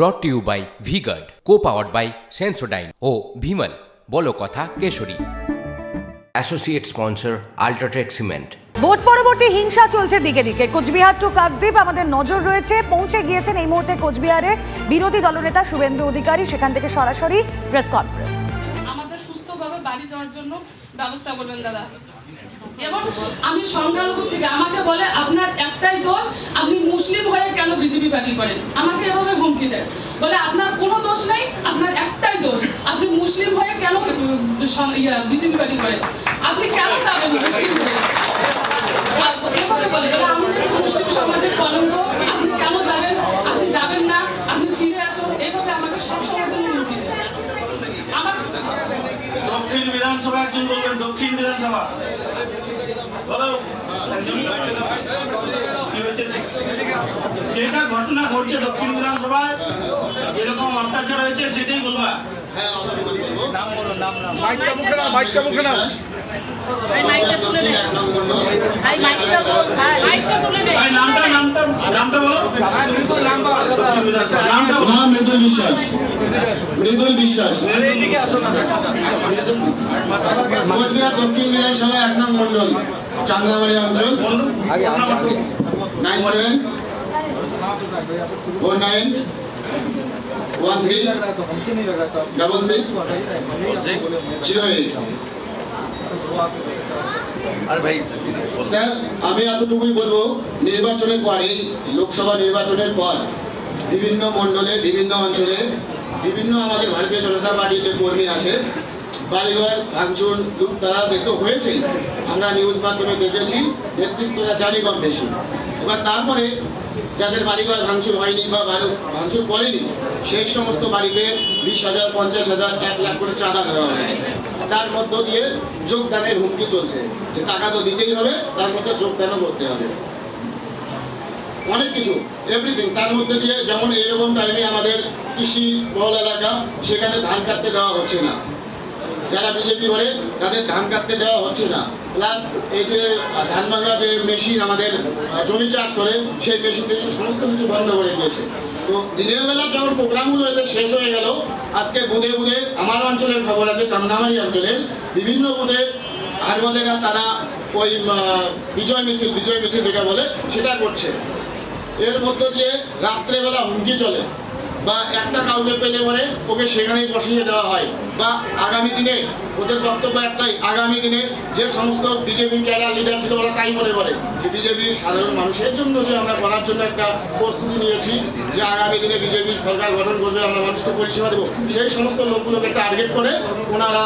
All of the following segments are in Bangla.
Brought to you by V-Guard co powered by Sensodyne ও ভিমল বলো কথা Kesari. Associate sponsor UltraTech cement vote পরবর্তী হিংসা চলছে দিকে দিকে। কোচবিহার টু কাকদ্বীপ আমাদের নজর রয়েছে। পৌঁছে গিয়েছেন এই মুহূর্তে কোচবিহারে বিরোধী দলনেতা শুভেন্দু অধিকারী। সেখান থেকে সরাসরি প্রেস কনফারেন্স। আমাদের সুস্থভাবে বাড়ি যাওয়ার জন্য ব্যবস্থা করবেন দাদা। এবং আমি সংখ্যালঘু থেকে আমাকে বলে আপনার একটাই দোষ মুসলিম হয়ে কেন বিজেপি পার্টি করেন? আমাকে এভাবে হুমকি দেন। বলে, আপনার কোনো দোষ নেই, আপনার একটাই দোষ। আপনি মুসলিম হয়ে কেন বিজেপি পার্টি করেন? আপনি কেন যাবেন এভাবে বলে। বলে আমি নাকি মুসলিম সমাজের কলঙ্ক, আপনি কেন যাবেন? আপনি যাবেন না, আপনি ফিরে আসুন। এইভাবে আমাকে সবসময় জন্য হুমকি দক্ষিণ বিধানসভা, একজন বলবেন, দক্ষিণ বিধানসভা। বলো? যেটা ঘটনা ঘটছে দক্ষিণ বিধানসভায় যেরকম অত্যাচার হয়েছে সেটাই বলবা? নামটা বলো। নাম মৃদুল বিশ্বাস। মৃদুল বিশ্বাস। কোচবিহার দক্ষিণ বিধানসভা এক নং মন্ডল চান্দামারি অঞ্চল। Nine seven. Four nine one three double six zero eight sir আমি এতটুকুই বলব নির্বাচনের পর লোকসভা নির্বাচনের পর বিভিন্ন মণ্ডলে বিভিন্ন অঞ্চলে বিভিন্ন আমাদের ভারতীয় জনতা পার্টির যে কর্মী আছে বাড়িঘর ভাঙচুর লুটতারা দেখতে হয়েছে আমরা নিউজ মাধ্যমে দেখেছি নেতৃত্বরা জানি কম বেশি। এবার তারপরে যাদের বাড়িঘর ভাঙচুর হয়নি বা বাড়ি- ভাঙচুর করেনি, সেই সমস্ত বাড়িতে বিশ হাজার, পঞ্চাশ হাজার, এক লাখ করে চাঁদা দেওয়া হয়েছে। তার মধ্য দিয়ে যোগদানের হুমকি চলছে। যে টাকা তো দিতেই হবে, তার মধ্যে যোগদানও করতে হবে। অনেক কিছু এভরিথিং তার মধ্যে দিয়ে যেমন এরকম টাইমে আমাদের কৃষি বল এলাকা, সেখানে ধান কাটতে দেওয়া হচ্ছে না। যারা বিজেপি করে, তাদের ধান কাটতে দেওয়া হচ্ছে না। প্লাস এই যে ধান ভাঙা যে মেশিন আমাদের জমি চাষ করে, সেই মেশিন সমস্ত কিছু বন্ধ করে দিয়েছে। তো দিনের বেলা যখন প্রোগ্রামগুলো এতে শেষ হয়ে গেল, আজকে বুধে বুধে আমার অঞ্চলের খবর আছে চান্দামারি অঞ্চলের, বিভিন্ন বুধে আরবাদেরা তারা ওই বিজয় মিছিল বিজয় মিছিল যেটা বলে, সেটা করছে। এর মধ্য দিয়ে রাত্রেবেলা হুমকি চলে বা একটা কাউকে পেলে পরে ওকে সেখানেই বসিয়ে দেওয়া হয় বা আগামী দিনে ওদের বক্তব্য একটাই, আগামী দিনে যে সমস্ত বিজেপি যারা লিডার ছিল ওরা তাই মনে করে যে বিজেপি সাধারণ মানুষের জন্য যে আমরা করার জন্য একটা প্রস্তুতি নিয়েছি, যে আগামী দিনে বিজেপি সরকার গঠন করবে, আমরা মানুষকে পরিষেবা দেবো। সেই সমস্ত লোকগুলোকে টার্গেট করে ওনারা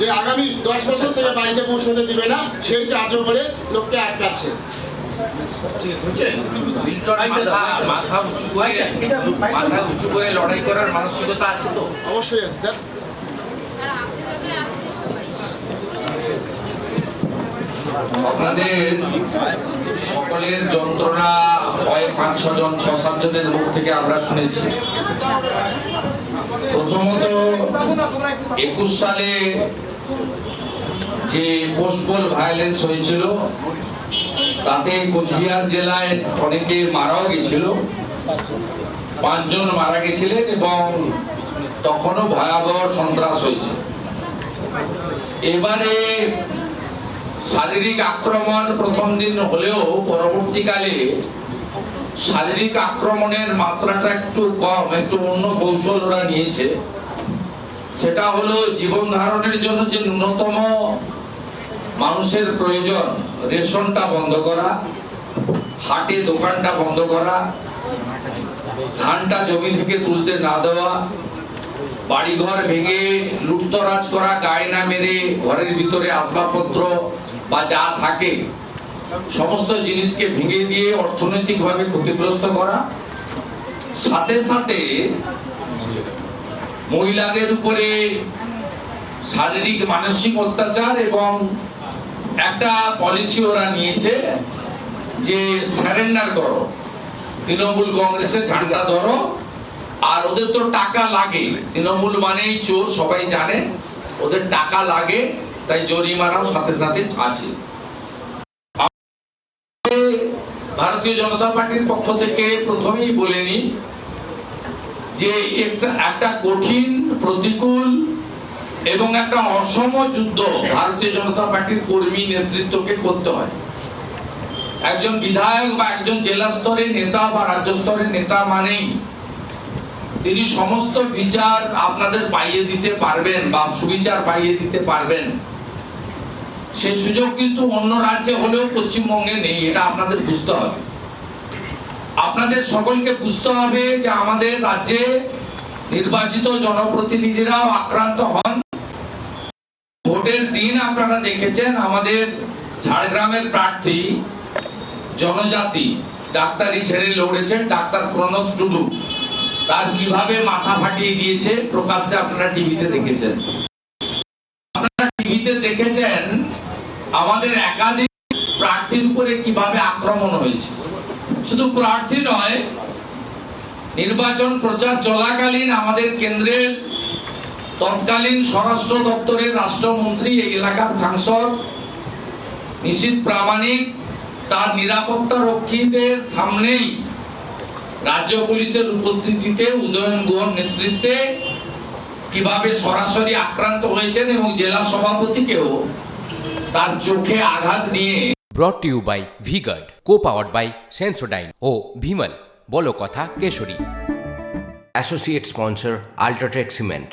যে আগামী দশ বছর থেকে বাড়িতে পৌঁছতে দিবে না, সেই চার্জও করে লোককে আটকাচ্ছে। আপনাদের সকলের যন্ত্রণা কয়েক পাঁচ ছজন ছ সাতজনের মুখ থেকে আমরা শুনেছি। প্রথমত, একুশ সালে যে পোস্টপোল ভায়োলেন্স হয়েছিল তাতে কোচবিহার জেলায় অনেকে মারাও গেছিল। পাঁচজন মারা গেছিলেন এবং তখনও ভয়াবহ সন্ত্রাস হয়েছে। এবারে শারীরিক আক্রমণ প্রথম দিন হলেও পরবর্তীকালে শারীরিক আক্রমণের মাত্রাটা একটু কম, একটু অন্য কৌশল ওরা নিয়েছে। সেটা হলো জীবন ধারণের জন্য যে ন্যূনতম মানুষের প্রয়োজন রেশনটা বন্ধ করা, হাটে দোকানটা বন্ধ করা, ধানটা জমি থেকে তুলতে না দেওয়া, বাড়িঘর ভেঙে লুটতরাজ করা গায়ে না মেরে ঘরের ভিতরে আসবাবপত্র বা যা থাকে, সমস্ত জিনিসকে ভেঙে দিয়ে অর্থনৈতিকভাবে ক্ষতিগ্রস্ত করা। সাথে সাথে মহিলাদের উপরে শারীরিক মানসিক অত্যাচার এবং একটা পলিসি ওরা নিয়েছে যে স্যারেন্ডার করো। তৃণমূল কংগ্রেসের ঝান্ডা ধরো। আর ওদের তো টাকা লাগে। তৃণমূল মানেই চোর, সবাই জানে। ওদের টাকা লাগে, তাই জরিমানাও সাথে সাথে আছে। ভারতীয় জনতা পার্টির পক্ষ থেকে প্রথমেই বলে নি যে একটা একটা কঠিন, প্রতিকূল এবং একটা অসম যুদ্ধ ভারতীয় জনতা পার্টির কর্মী নেতৃত্বকে করতে হয়। একজন বিধায়ক বা একজন জেলা স্তরের নেতা বা রাজ্য স্তরের নেতা মানেই তিনি সমস্ত বিচার আপনাদের পাইয়ে দিতে পারবেন বা সুবিচার পাইয়ে দিতে পারবেন। সেই সুযোগ কিন্তু অন্য রাজ্যে হলেও পশ্চিমবঙ্গে নেই, এটা আপনাদের বুঝতে হবে। আপনাদের সকলকে বুঝতে হবে যে আমাদের রাজ্যে নির্বাচিত জনপ্রতিনিধিরাও আক্রান্ত হন। ভোটের দিন আপনারা দেখেছেন আমাদের ঝাড়গ্রামের প্রার্থী, জনজাতি, ডাক্তারি ছেড়ে লড়েছেন, ডাক্তার প্রণব টুডু। তার কীভাবে মাথা ফাটিয়ে দিয়েছে, প্রকাশ্যে আপনারা টিভিতে দেখেছেন। আপনারা টিভিতে দেখেছেন আমাদের একাধিক প্রার্থীর উপরে কীভাবে আক্রমণ হয়েছে। শুধু প্রার্থী নয়, নির্বাচন প্রচার চলাকালীন আমাদের কেন্দ্রের তৎকালীন স্বরাষ্ট্র দপ্তরের রাষ্ট্রমন্ত্রী এই এলাকার সাংসদ নিশীত প্রামাণিক তার নিরাপত্তা রক্ষীদের সামনেই রাজ্য পুলিশের উপস্থিতিতে উদয়ন গুহর নেতৃত্বে কীভাবে সরাসরি আক্রান্ত হয়েছেন এবং জেলা সভাপতিকেও তার চোখে আঘাত নিয়ে। Brought you by V Guard co powered by Sensodyne ও ভিমল বলো কথা Kesari. Associate sponsor UltraTech cement